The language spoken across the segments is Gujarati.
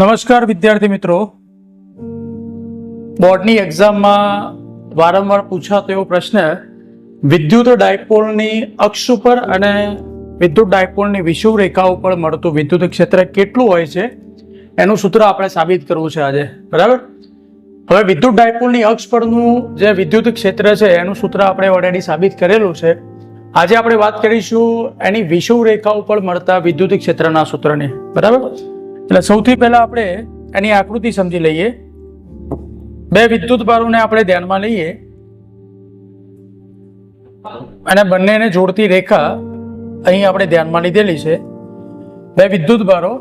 નમસ્કાર વિદ્યાર્થી મિત્રો. બોર્ડની એક્ઝામમાં વારંવાર પૂછાતો એવો પ્રશ્ન, વિદ્યુત ડાયપોલની અક્ષ ઉપર અને વિદ્યુત ડાયપોલની વિષુવ રેખા ઉપર મળતું વિદ્યુત ક્ષેત્ર કેટલું હોય છે, એનું સૂત્ર આપણે સાબિત કરવું છે આજે. બરાબર? હવે વિદ્યુત ડાયપોલની અક્ષ પરનું જે વિદ્યુત ક્ષેત્ર છે, એનું સૂત્ર આપણે ઓલરેડી સાબિત કરેલું છે. આજે આપણે વાત કરીશું એની વિષુવ રેખા ઉપર મળતા વિદ્યુત ક્ષેત્રના સૂત્રની. બરાબર? એટલે સૌથી પહેલા આપણે એની આકૃતિ સમજી લઈએ. બે વિદ્યુત ભારોને આપણે ધ્યાનમાં લઈએ. અને બંનેને જોડતી રેખા અહીં આપણે ધ્યાનમાં લીધેલી છે. બે વિદ્યુત ભારો,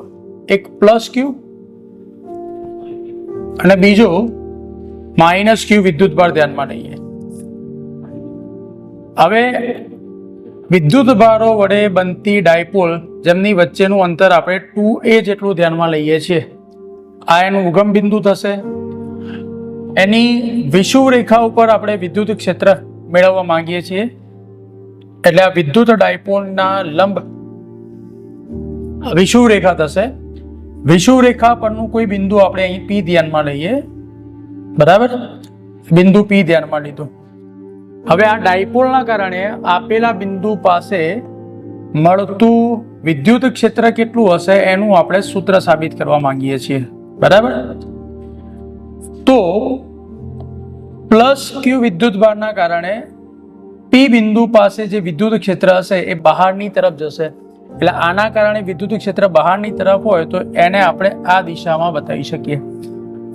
એક પ્લસ ક્યુ અને બીજો માઇનસ ક્યુ વિદ્યુત ભાર ધ્યાનમાં લઈએ. હવે વિદ્યુત ભારો વડે બનતી ડાયપોલ જેમની વચ્ચેનું અંતર આપણે ટુ એ જેટલું ધ્યાનમાં લઈએ છીએ. આ એનું ઉગમ બિંદુ થશે. એની વિષુવ રેખા ઉપર આપણે વિદ્યુત ક્ષેત્ર મેળવવા માંગીએ છીએ. એટલે આ વિદ્યુત ડાયપોલના લંબ વિષુવ રેખા થશે. વિષુવ રેખા પરનું કોઈ બિંદુ આપણે અહીં પી ધ્યાનમાં લઈએ. બરાબર? બિંદુ પી ધ્યાનમાં લીધું. હવે આ ડાયપોલના કારણે આપેલા બિંદુ પાસે મળતું વિદ્યુત ક્ષેત્ર કેટલું હશે એનું આપણે સૂત્ર સાબિત કરવા માંગીએ છીએ. બરાબર? તો પ્લસ ક્યુ વિદ્યુત ભારના કારણે પી બિંદુ પાસે જે વિદ્યુત ક્ષેત્ર હશે એ બહારની તરફ જશે. એટલે આના કારણે વિદ્યુત ક્ષેત્ર બહારની તરફ હોય તો એને આપણે આ દિશામાં બતાવી શકીએ.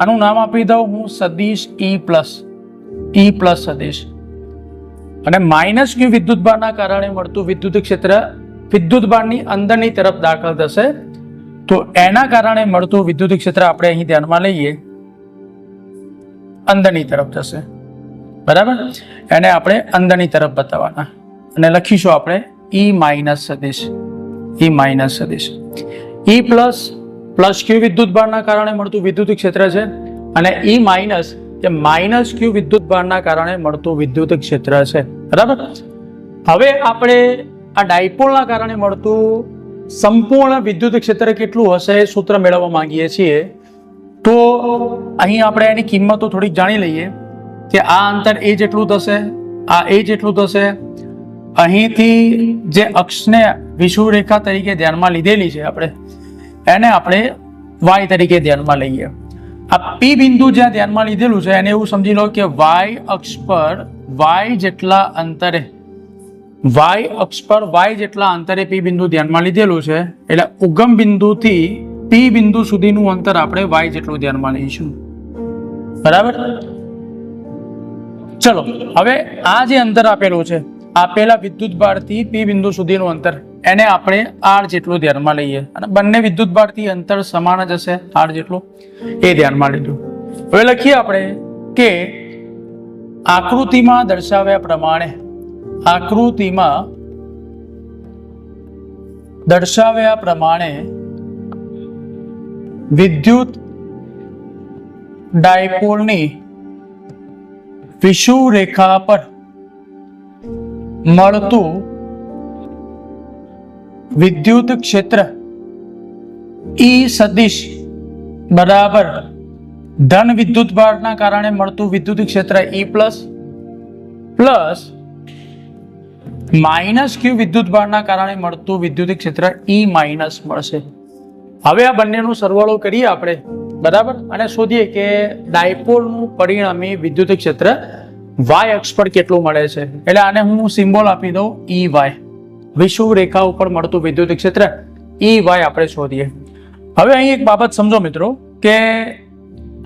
આનું નામ આપી દઉં હું સદીશ ઈ પ્લસ ઈ પ્લસ સદીશ. અને માઇનસ ક્યુ વિદ્યુત ભારના કારણે મળતું વિદ્યુત ક્ષેત્ર વિદ્યુત ભારની અંદરની તરફ દાખલ થશે. તો એના કારણે મળતું વિદ્યુત ક્ષેત્ર આપણે અહીં ધ્યાનમાં લઈએ. અંદરની તરફ જશે બરાબર? એને આપણે અંદરની તરફ બતાવવાના. અને લખીશું આપણે ઈ માઇનસ સદીશ. ઈ માઇનસ સદીશ. ઈ પ્લસ પ્લસ ક્યુ વિદ્યુત ભારના કારણે મળતું વિદ્યુત ક્ષેત્ર છે. અને ઈ માઇનસ કે માઇનસ ક્યુ વિદ્યુત ભારના કારણે મળતું વિદ્યુત ક્ષેત્ર છે. બરાબર? હવે આપણે આ ડાયપોલના કારણે મળતું સંપૂર્ણ વિદ્યુત ક્ષેત્ર કેટલું હશે એ સૂત્ર મેળવવા માંગીએ છીએ. તો અહીં આપણે એની કિંમતો થોડીક જાણી લઈએ કે આ અંતર એ જેટલું થશે, આ એ જેટલું થશે. અહીંથી જે અક્ષને વિષુવરેખા તરીકે ધ્યાનમાં લીધેલી છે આપણે, એને આપણે વાય તરીકે ધ્યાનમાં લઈએ. આ પી બિંદુ જ્યાં ધ્યાનમાં લીધેલું છે, એને એવું સમજી લો કે વાય અક્ષ પર વાય જેટલા અંતરે, વાય અક્ષ પર વાય જેટલા અંતરે પી બિંદુ ધ્યાનમાં લીધેલું છે, એટલે ઉગમ બિંદુથી પી બિંદુ સુધીનું અંતર આપણે વાય જેટલું ધ્યાનમાં લઈશું. બરાબર? ચલો, હવે આ જે અંતર આપેલું છે આપેલા વિદ્યુત ભારથી પી બિંદુ સુધીનું અંતર, એને આપણે આર જેટલું ધ્યાનમાં લઈએ. અને બંને વિદ્યુત ભારથી અંતર સમાન જ હશે, આર જેટલું, એ ધ્યાનમાં લીધું. હવે લખીએ આપણે કે આકૃતિમાં દર્શાવ્યા પ્રમાણે, આકૃતિમાં દર્શાવ્યા પ્રમાણે વિદ્યુત ડાયપોલની વિષુવ રેખા પર મળતું વિદ્યુત ક્ષેત્ર ઈ સદિશ બરાબર ધન વિદ્યુત ભારના કારણે મળતું વિદ્યુત ક્ષેત્ર E plus plus minus Q વિદ્યુત ભારના કારણે મળતું વિદ્યુત ક્ષેત્ર ઈ માઇનસ મળશે. હવે આ બંનેનું સરવાળો કરીએ આપણે. બરાબર? અને શોધીએ કે ડાયપોલનું પરિણામી વિદ્યુત ક્ષેત્ર વાય અક્ષ પર કેટલું મળે છે? એટલે આને હું સિમ્બોલ આપી દઉં ઈ વાય વિષુવ રેખા ઉપર મળતું વિદ્યુત ક્ષેત્ર ઈ વાય આપણે શોધીએ. હવે અહીં એક બાબત સમજો મિત્રો, કે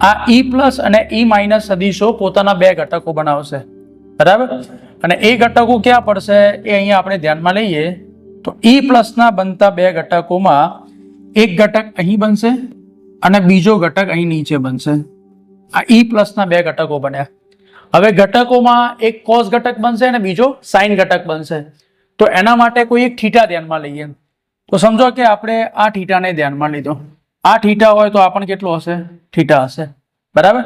આ ઈ પ્લસ અને ઈ માઇનસ સદીશો પોતાના બે ઘટકો બનાવશે. બરાબર? અને એ ઘટકો ક્યાં પડશે? એ અહીંયા આપણે ધ્યાનમાં લઈએ. તો ઈ પ્લસના બનતા બે ઘટકોમાં એક ઘટક અહીં બનશે અને બીજો ઘટક અહીં નીચે બનશે. આ ઈ પ્લસના બે ઘટકો બન્યા. હવે ઘટકોમાં એક કોસ ઘટક બનશે અને બીજો સાઇન ઘટક બનશે. તો એના માટે કોઈ એક થીટા ધ્યાનમાં લઈએ. તો સમજો કે આપણે આ થીટાને ધ્યાનમાં લીધો. આ થીટા હોય તો આ પણ કેટલો હશે? થીટા હશે. બરાબર?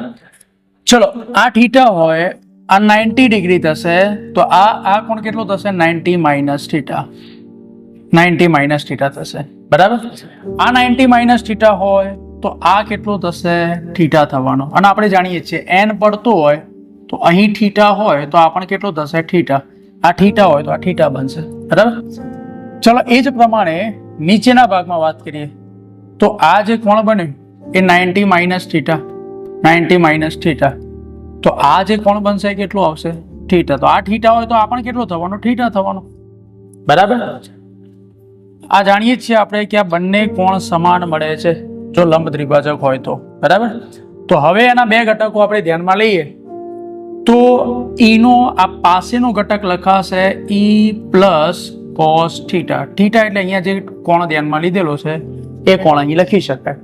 ચલો, આ થીટા હોય, આ નાઇન્ટી ડિગ્રી થશે, તો આ આ કોણ કેટલો થશે? Ninety minus theta ninety minus theta થશે. બરાબર? આ નાઇન્ટી માઇનસ થીટા હોય, તો આ કેટલો થશે? થીટા થવાનો. અને આપણે જાણીએ છીએ, એન પડતો હોય, તો અહીં થીટા હોય, તો આ પણ કેટલો થશે? થીટા આ થીટા હોય, તો આ થીટા બનશે. બરાબર? ચલો, એ જ પ્રમાણે નીચેના ભાગમાં વાત કરીએ. તો આ જે કોણ બન્યું એ ninety minus theta. Ninety minus theta. તો આ જે કોણ બનશે કેટલું આવશે? થીટા. તો આ થીટા હોય તો આ પણ કેટલો થવાનો? થીટા થવાનો. બરાબર? આ જાણીએ છીએ આપણે કે આ બંને કોણ સમાન મળે છે જો લંબ દ્વિભાજક હોય તો. બરાબર? તો હવે એના બે ઘટકો આપણે ધ્યાનમાં લઈએ. તો ઈનો આ પાસેનો ઘટક લખાશે E plus cos theta. Theta એટલે અહીંયા જે કોણ ધ્યાનમાં લીધેલો છે એ કોણ અહીં લખી શકાય?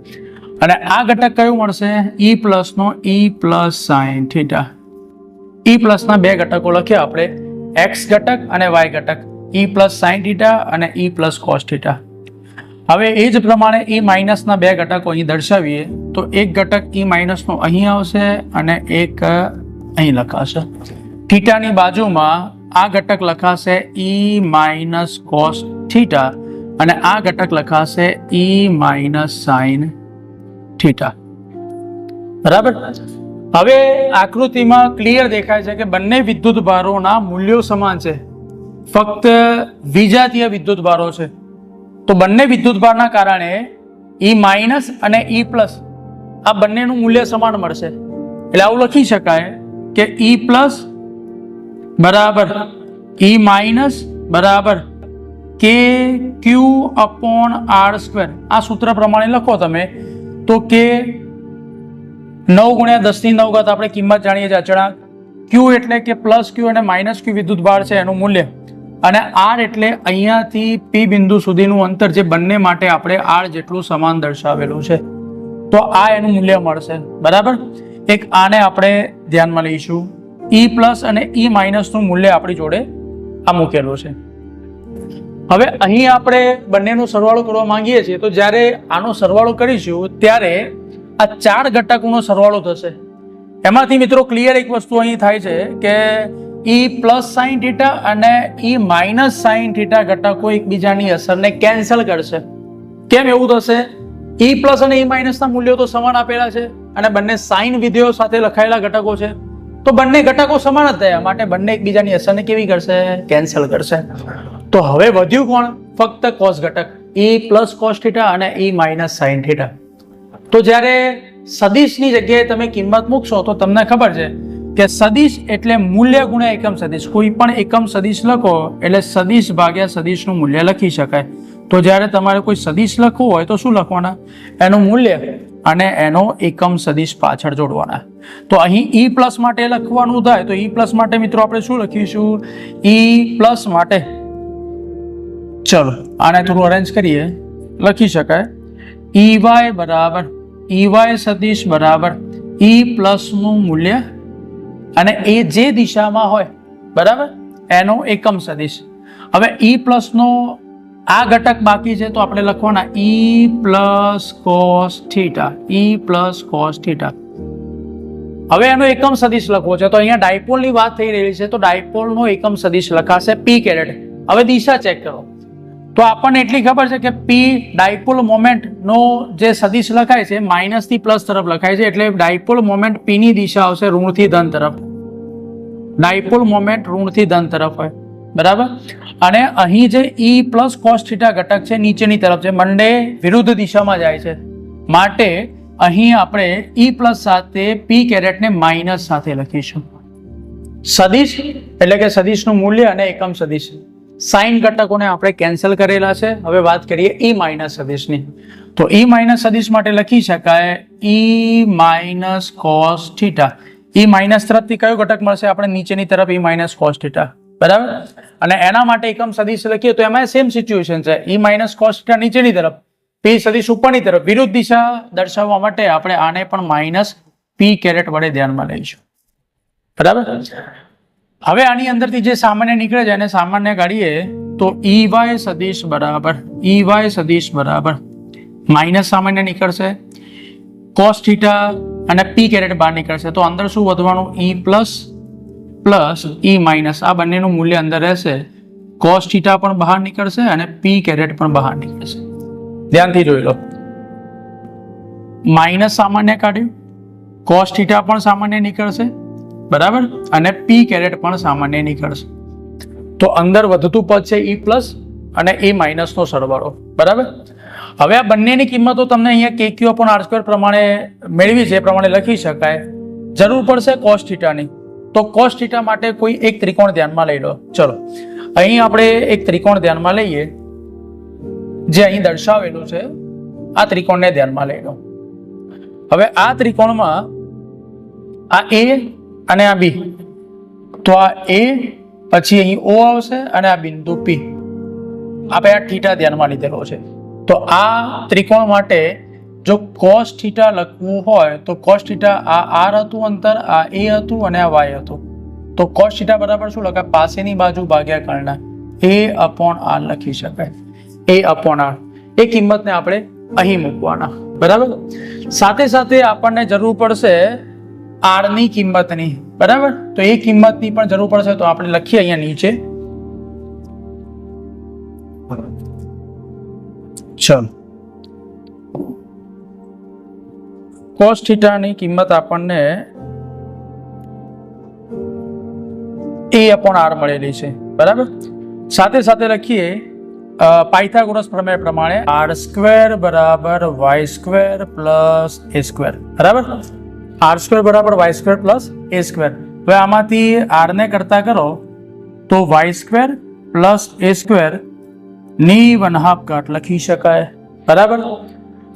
અને આ ઘટક કયું મળશે? E પ્લસનો E plus sine theta E પ્લસના બે ઘટકો લખ્યા આપણે. એક્સ ઘટક અને વાય ઘટક. ઈ પ્લસ સાઇન થીટા અને ઈ પ્લસ કોસ થીટા હવે એ જ પ્રમાણે ઈ માઇનસના બે ઘટકો અહીં દર્શાવીએ. તો એક ઘટક ઈ માઇનસનો અહીં આવશે અને એક અહીં લખાશે. થીટાની બાજુમાં આ ઘટક લખાશે ઈ માઇનસ કોસ થીટા અને આ ઘટક લખાશે ઈ માઇનસ સાઇન થીટા બરાબર? હવે આકૃતિમાં ક્લિયર દેખાય છે કે બંને વિદ્યુત ભારોના મૂલ્યો સમાન છે. ફક્ત વિજાતીય વિદ્યુત ભારો છે. તો બંને વિદ્યુત ભારના કારણે ઈ માઇનસ અને ઈ પ્લસ આ બંનેનું મૂલ્ય સમાન મળશે. એટલે આવું લખી શકાય કે ઈ પ્લસ બરાબર ઈ માઇનસ બરાબર કે ક્યુ અપોન આર સ્ક્વેર આ સૂત્ર પ્રમાણે લખો તમે. તો કે નવ ગુણ્યા દસની નવ ઘાત આપણે કિંમત જાણીએ છીએ અચળાંક. ક્યુ એટલે કે પ્લસ ક્યુ અને માઇનસ ક્યુ વિદ્યુત ભાર છે એનું મૂલ્ય. અને આર એટલે અહીંયાથી પી બિંદુ સુધીનું અંતર જે બંને માટે આપણે આર જેટલું સમાન દર્શાવેલું છે. તો આ એનું મૂલ્ય મળશે. બરાબર? એક આને આપણે ધ્યાનમાં લઈશું. ઈ પ્લસ અને ઈ માઇનસનું મૂલ્ય આપણી જોડે આ મૂકેલું છે. હવે અહીં આપણે બંનેનો સરવાળો કરવા માંગીએ છીએ, તો જ્યારે આનો સરવાળો કરીશું, ત્યારે આ ચાર ઘટકોનો સરવાળો થશે. એમાંથી મિત્રો ક્લિયર એક વસ્તુ અહીં થાય છે કે ઈ પ્લસ સાઈન થીટા અને ઈ માઇનસ સાઈન થીટા ઘટકો એકબીજાની અસરને કેન્સલ કરશે. કેમ એવું થશે? ઈ પ્લસ અને ઈ માઇનસના મૂલ્યો તો સમાન આપેલા છે અને બંને સાઇન વિધેયો સાથે લખાયેલા ઘટકો છે. તો બંને ઘટકો સમાન જ થયા, માટે બંને એકબીજાની અસરને કેવી કરશે? કેન્સલ કરશે. તો હવે વધ્યું કોણ? ફક્ત કોસ ઘટક. ઈ પ્લસ કોસ થીટા અને ઈ માઇનસ સાઇન થીટા તો જ્યારે સદિશની જગ્યાએ તમે કિંમત મૂકશો તો તમને ખબર છે કે સદિશ એટલે મૂલ્ય ગુણ્યા એકમ સદિશ. કોઈ પણ એકમ સદિશ લખો એટલે સદિશ ભાગ્યા સદિશનું મૂલ્ય લખી શકાય. તો જ્યારે તમારે કોઈ સદિશ લખવું હોય તો શું લખવાના? એનું મૂલ્ય અને એનો એકમ સદિશ પાછળ જોડવાના. તો અહીં ઈ પ્લસ માટે લખવાનું થાય તો ઈ પ્લસ માટે મિત્રો આપણે શું લખીશું? ઈ પ્લસ માટે ચલો, આને થોડું અરેન્જ કરીએ. લખી શકાય. ઈ વાય બરાબર ઈ વાય સદિશ બરાબર ઈ પ્લસનું મૂલ્ય અને એ જે દિશામાં હોય, બરાબર? એનો એકમ સદિશ. હવે ઈ પ્લસનો આ ઘટક બાકી છે તો આપણે લખવાના E plus cos theta E plus cos theta હવે એનો એકમ સદિશ લખવો છે. તો અહીંયા ડાયપોલની વાત થઈ રહી છે, તો ડાયપોલનો એકમ સદિશ લખાશે પી કેરેટ હવે દિશા ચેક કરો. તો આપણને એટલી ખબર છે કે પી ડાયપોલ મોમેન્ટનો જે સદિશ લખાય છે માઇનસથી પ્લસ તરફ લખાય છે, એટલે ડાયપોલ મોમેન્ટ પીની દિશા આવશે ઋણથી ધન તરફ. ડાયપોલ મોમેન્ટ ઋણથી ધન તરફ હોય. બરાબર? અને અહીં જે ઈ પ્લસ કોસ ઘટક છે, નીચેની તરફ છે મંડે વિરુદ્ધ દિશામાં જાય છે. માટે અહીં આપણે ઈ પ્લસ સાથે પી કેરેટને માઇનસ સાથે લખીશું. સદિશ, એટલે કે સદિશનું મૂલ્ય અને એકમ સદિશ. સાઇન ઘટકોને આપણે કેન્સલ કરેલા છે. હવે વાત કરીએ ઈ માઇનસ સદિશની. તો ઈ માઇનસ સદિશ માટે લખી શકાય E minus cos theta E minus તરફથી કયો ઘટક મળશે? આપણે નીચેની તરફ ઈ માઇનસ કોસ થીટા બરાબર? અને એના માટે એકમ સદિશ લખીએ તો એમાં સેમ સિચ્યુએશન છે. ઈ માઇનસ કોસ થીટા નીચેની તરફ પી સદિશ ઉપરની તરફ. વિરુદ્ધ દિશા દર્શાવવા માટે આપણે આને પણ માઇનસ પી કેરેટ વડે ધ્યાનમાં લઈશું. બરાબર? હવે આની અંદરથી જે સામાન્ય નીકળે છે એને સામાન્ય કાઢીએ, તો ઈ વાય સદિશ બરાબર ઈ વાય સદીશ બરાબર. માઇનસ સામાન્ય નીકળશે કોસ થીટા અને પી કેરેટ બહાર નીકળશે. તો અંદર શું વધવાનું? E plus plus E minus આ બંનેનું મૂલ્ય અંદર રહેશે. કોસ થીટા પણ બહાર નીકળશે અને પી કેરેટ પણ બહાર નીકળશે. ધ્યાનથી જોઈ લો. માઇનસ સામાન્ય કાઢ્યું. કોસ થીટા પણ સામાન્ય નીકળશે. બરાબર? અને પી કેરેટ પણ સામાન્ય નીકળશે. તો અંદર વધતું પદ છે ઈ પ્લસ અને એ માઇનસનો સરવાળો. બરાબર? હવે આ બંનેની કિંમતો તમને અહીંયા કે ક્યુ પણ આર સ્ક્વેર પ્રમાણે મેળવી છે, એ પ્રમાણે લખી શકાય. જરૂર પડશે કોસ થીટાની તો કોસ થીટા માટે કોઈ એક ત્રિકોણ ધ્યાનમાં લઈ લો. ચલો. અહીં આપણે એક ત્રિકોણ ધ્યાનમાં લઈએ. જે અહીં દર્શાવેલું છે, આ ત્રિકોણને ધ્યાનમાં લઈ લો. હવે આ ત્રિકોણમાં આ એ અને આ બી. તો આ એ, પછી અહીં ઓ આવશે અને આ બિંદુ પી. આપણે આ થીટા ધ્યાનમાં લીધેલો છે. તો આ ત્રિકોણ માટે જો કોસ થીટા લખવું હોય, તો કોસ થીટા આ આર હતું અંતર, આ એ હતું અને આ વાય હતું. તો કોસ થીટા બરાબર શું લખાય? પાસેની બાજુ ભાગ્યા કર્ણ. એ અપોન આર લખી શકાય. એ અપોન આર. એ કિંમતને આપણે અહીં મૂકવાના. બરાબર? સાથે સાથે આપણને જરૂર પડશે આરની કિંમતની. બરાબર? તો એ કિંમતની પણ જરૂર પડશે તો આપણે લખીએ અહીંયા નીચે. ચલો. કોસ થીટાની કિંમત આપણને એ અપોન આર મળેલી છે. બરાબર? સાથે સાથે લખીએ પાયથાગોરસ પ્રમેય પ્રમાણે આર સ્ક્વેર બરાબર Y square plus A square બરાબર? આર સ્ક્વેર બરાબર Y square plus A square. હવે આમાંથી આરને કરતા કરો તો વાય સ્ક્વેર પ્લસ એ સ્ક્વેરની વન હાફ ઘાત લખી શકાય. બરાબર?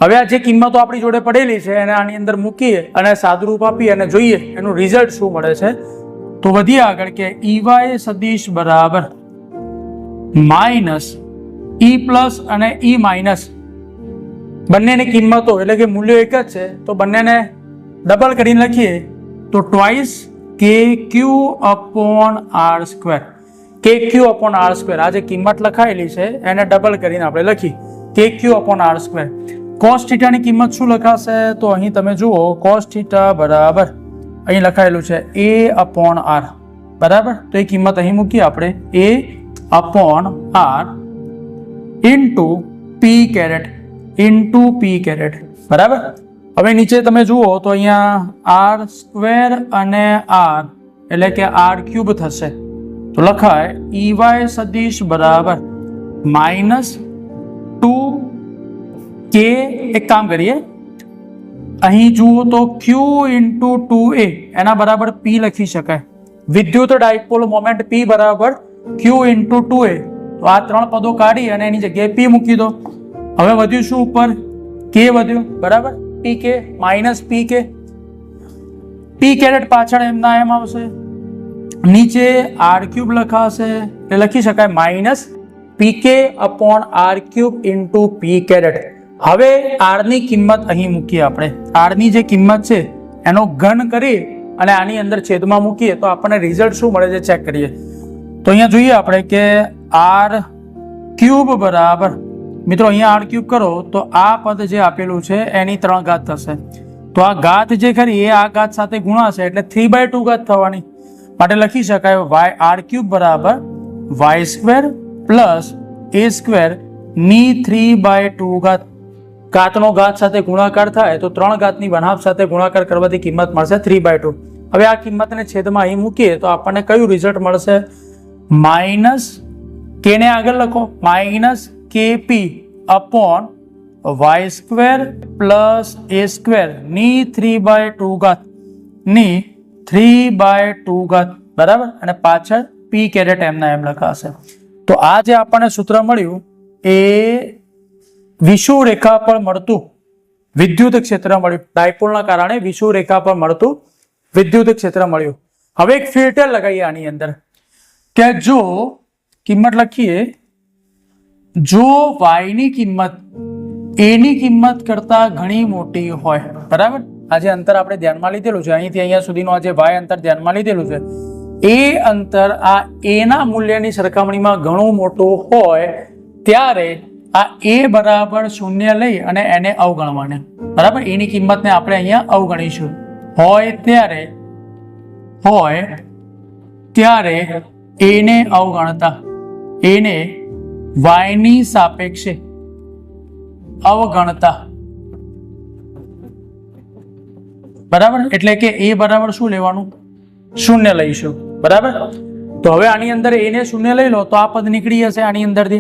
હવે આ જે કિંમતો આપણી જોડે પડેલી છે એને આની અંદર મૂકીએ અને સાદુરૂપ આપી અને જોઈએ એનું રિઝલ્ટ શું મળે છે. તો વધીએ આગળ કે ઈવાય સદીશ બરાબર માઇનસ ઈ પ્લસ અને ઈ માઇનસ. બંનેની કિંમતો એટલે કે મૂલ્યો એક જ છે, તો બંનેને ડબલ કરીને લખીએ તો twice K Q upon R square K Q upon R square આ જે કિંમત લખાયેલી છે, એને ડબલ કરીને આપણે લખી. K Q upon R square cos થીટાની કિંમત શું લખાશે? તો અહીં તમે જુઓ કોસ થીટા બરાબર. અહીં લખાયેલું છે એ અપોન આર બરાબર? તો એ કિંમત અહીં મૂકીએ આપણે. A upon R into P caret into P caret બરાબર? હવે નીચે તમે જુઓ તો અહીંયા આર સ્ક્વેર અને આર એટલે કે આર ક્યુબ થશે. તો લખાય ઈવાય સદીશ બરાબર માઇનસ ટુ કે એક કામ કરીએ. અહીં જુઓ તો ક્યુ ઇન્ટુ ટુ એ એના બરાબર પી લખી શકાય. વિદ્યુત ડાયપોલ મોમેન્ટ પી બરાબર ક્યુ ઇન્ટુ ટુ એ તો આ ત્રણ પદો કાઢી અને એની જગ્યાએ પી મૂકી દો. હવે વધ્યું શું ઉપર? કે વધ્યું, બરાબર? પી કે માઇનસ પી કે પી કેરેટ પાછળ એમના એમ આવશે. નીચે આર ક્યુબ લખાશે. એટલે લખી શકાય minus PK upon R cube into P caret હવે આરની કિંમત અહીં મૂકીએ આપણે. આરની જે કિંમત છે, એનો ઘન કરી અને આની અંદર છેદમાં મૂકીએ, તો આપણને રિઝલ્ટ શું મળે છે ચેક કરીએ. તો અહીંયા જોઈએ આપણે કે આર ક્યુબ બરાબર મિત્રો, અહીંયા આર ક્યુબ કરો તો આ પદ જે આપેલું છે, એની ત્રણ ઘાત થશે. તો આ ઘાત જે ખરી, એ આ ઘાત સાથે ગુણાશે એટલે થ્રી બાય ટુ ઘાત થવાની. માટે લખી શકાય વાય આર ક્યુબ બરાબર વાય સ્ક્વેર પ્લસ એ સ્ક્વેરની થ્રી બાય ટુ ઘાત. ઘાતનો ઘાત સાથે ગુણાકાર થાય તો ત્રણ ઘાતની વનાફ સાથે ગુણાકાર કરવાથી કિંમત મળશે થ્રી બાય ટુ હવે આ કિંમતને છેદમાં અહીં મૂકીએ તો આપણને કયું રિઝલ્ટ મળશે? માઇનસ કેને આગળ લખો? Minus K P upon Y square plus A સ્ક્વેરની three by two ઘાત, ની થ્રી બાય ટુ ઘાત, બરાબર? અને પાછળ પી કેરેટ એમના એમ લખાશે. તો આ જે આપણને સૂત્ર મળ્યું, એ વિષુ રેખા પર મળતું વિદ્યુત ક્ષેત્ર મળ્યું. ડાયપોલના કારણે વિષુ રેખા પર મળતું વિદ્યુત ક્ષેત્ર મળ્યું. હવે એક ફિલ્ટર લગાવીએ આની અંદર. કે જો કિંમત લખીએ જો વાયની કિંમત એની કિંમત કરતા ઘણી મોટી હોય. બરાબર? આ જે અંતર આપણે ધ્યાનમાં લીધેલું છે. અહીંથી અહીંયા સુધીનું આ જે વાય અંતર ધ્યાનમાં લીધેલું છે, એ અંતર આ એના મૂલ્યની સરખામણીમાં ઘણું મોટું હોય, ત્યારે આ એ બરાબર શૂન્ય લઈ અને એને અવગણવાને. બરાબર? એની કિંમતને આપણે અહીંયા અવગણીશું. હોય ત્યારે હોય ત્યારે એને અવગણતા. એને વાયની સાપેક્ષે અવગણતા. બરાબર? એટલે કે એ બરાબર શું લેવાનું? શૂન્ય લઈશું બરાબર? તો હવે આની અંદર એને શૂન્ય લઈ લો, તો આ પદ નીકળી જશે આની અંદરથી.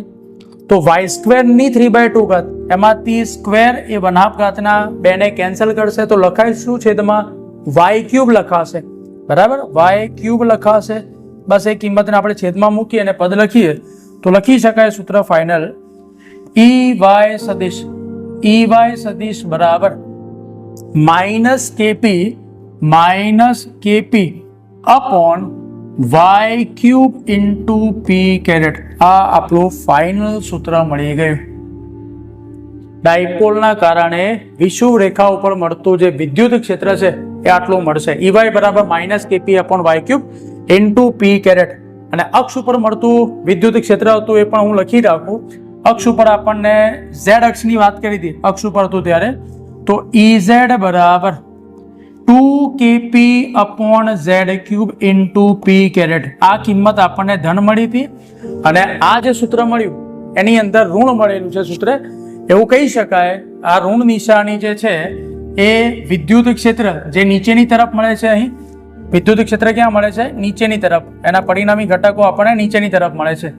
તો વાય સ્ક્વેરની થ્રી બાય ટુ ઘાત. એમાંથી સ્ક્વેર એ વનાપ ઘાતના બેને કેન્સલ કરશે, તો લખાય શું છેદમાં? વાય ક્યુબ લખાશે. બરાબર? વાય ક્યુબ લખાશે. બસ એ કિંમતને આપણે છેદમાં મૂકીએ અને પદ લખીએ. તો લખી શકાય સૂત્ર ફાઇનલ ઈ વાય સદિશ, ઈ વાય સદિશ બરાબર. Minus KP minus KP upon Y cube into P caret આ આપણું ફાઇનલ સૂત્ર મળી ગયું. ડાયપોલના કારણે વિષુવ રેખા ઉપર મળતું જે વિદ્યુત ક્ષેત્ર છે એ આટલું મળશે ઈવાય બરાબર minus KP upon Y cube into P caret અને અક્ષ ઉપર મળતું વિદ્યુત ક્ષેત્ર હતું એ પણ હું લખી રાખું. અક્ષ ઉપર આપણને ઝેડ અક્ષની વાત કરી હતી. અક્ષ ઉપર હતું ત્યારે. તો ઈ ઝેડ બરાબર two KP upon Z cube into P caret આ કિંમત આપણને ધન મળી હતી અને આ જે સૂત્ર મળ્યું, એની અંદર ઋણ મળેલું છે સૂત્ર. એવું કહી શકાય, આ ઋણ નિશાની જે છે, એ વિદ્યુત ક્ષેત્ર જે નીચેની તરફ મળે છે અહીં વિદ્યુત ક્ષેત્ર ક્યાં મળે છે? નીચેની તરફ. એના પરિણામી ઘટકો આપણને નીચેની તરફ મળે છે.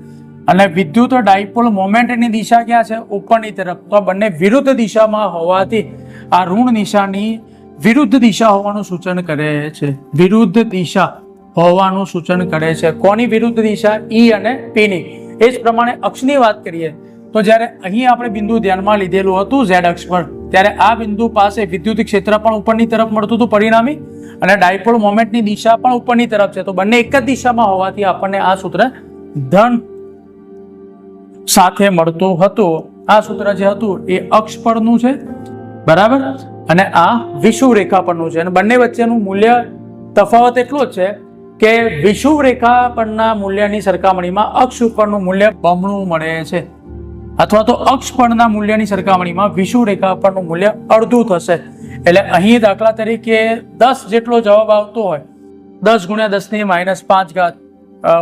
અને વિદ્યુત ડાયપોલ મોમેન્ટની દિશા ક્યાં છે? ઉપરની તરફ. તો બંને વિરુદ્ધ દિશામાં હોવાથી આ ઋણ નિશાની વિરુદ્ધ દિશા હોવાનું સૂચન કરે છે. વિરુદ્ધ દિશા હોવાનું સૂચન કરે છે. કોની વિરુદ્ધ દિશા? ઈ અને પીની એ જ પ્રમાણે અક્ષની વાત કરીએ તો જ્યારે અહીં આપણે બિંદુ ધ્યાનમાં લીધેલું હતું ઝેડ અક્ષ પર ત્યારે આ બિંદુ પાસે વિદ્યુત ક્ષેત્ર પણ ઉપરની તરફ મળતું હતું પરિણામી અને ડાયપોલ મોમેન્ટની દિશા પણ ઉપરની તરફ છે. તો બંને એક જ દિશામાં હોવાથી આપણને આ સૂત્ર ધન સાથે મળતું હતું. આ સૂત્ર જે હતું એ અક્ષ પરનું છે. બરાબર? અને આ વિષુવ રેખા પરનું છે. અને બંને વચ્ચેનું મૂલ્ય તફાવત એટલો જ છે કે વિષુવ રેખા પરના મૂલ્યની સરખામણીમાં અક્ષ ઉપરનું મૂલ્ય બમણું મળે છે. અથવા તો અક્ષ પરના મૂલ્યની સરખામણીમાં વિષુવ રેખા પરનું મૂલ્ય અડધું થશે. એટલે અહીં દાખલા તરીકે દસ જેટલો જવાબ આવતો હોય, દસ ગુણ્યા દસની માઇનસ પાંચ ઘાત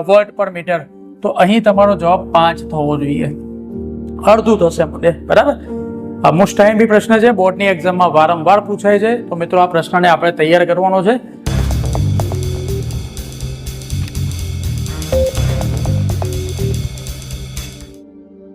વોટ પર મીટર, તો અહીં તમારો જવાબ પાંચ થવો જોઈએ. અડધું થશે મુદ્દે બરાબર? આ મોસ્ટ ટાઈમ બી પ્રશ્ન છે, બોર્ડની એક્ઝામમાં વારંવાર પૂછાય છે. તો મિત્રો, આ પ્રશ્નને આપણે તૈયાર કરવાનો છે.